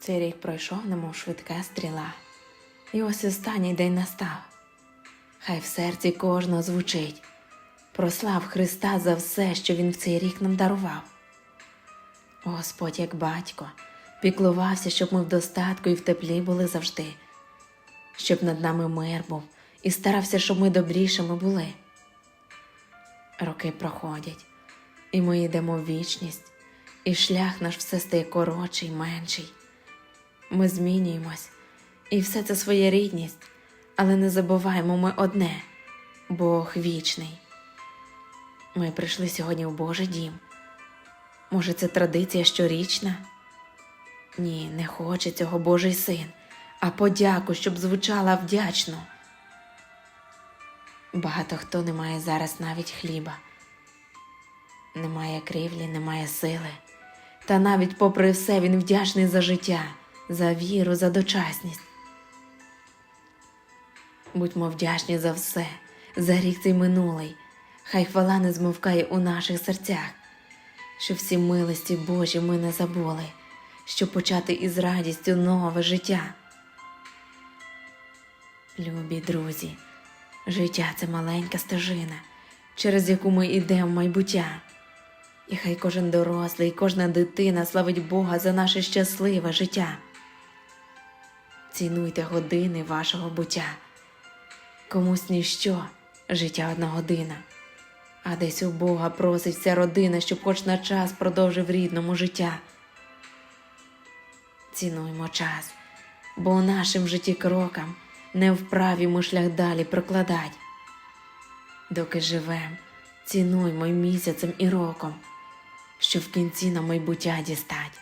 Цей рік пройшов, немов швидка стріла, і ось останній день настав. Хай в серці кожного звучить. Прослав Христа за все, що Він в цей рік нам дарував. Господь, як батько, піклувався, щоб ми в достатку і в теплі були завжди, щоб над нами мир був і старався, щоб ми добрішими були. Роки проходять, і ми йдемо в вічність, і шлях наш все стає коротший, менший. Ми змінюємось, і все це своє рідність, але не забуваємо ми одне Бог вічний. Ми прийшли сьогодні в Божий дім. Може, це традиція щорічна? Ні, не хоче цього Божий син, а подяку, щоб звучала вдячно. Багато хто не має зараз навіть хліба, немає кривлі, немає сили. Та навіть попри все він вдячний за життя, за віру, за дочасність. Будьмо вдячні за все, за рік цей минулий. Хай хвала не змовкає у наших серцях, що всі милості Божі ми не забули, щоб почати із радістю нове життя. Любі друзі, життя це маленька стежина, через яку ми йдемо в майбуття. І хай кожен дорослий, кожна дитина славить Бога за наше щасливе життя. Цінуйте години вашого буття. Комусь ніщо життя одна година, а десь у Бога просить вся родина, щоб хоч на час продовжив рідному життя. Цінуймо час, бо у нашим житті крокам не вправі ми шлях далі прокладать. Доки живем, цінуймо й місяцем і роком, що в кінці на майбуття дістать.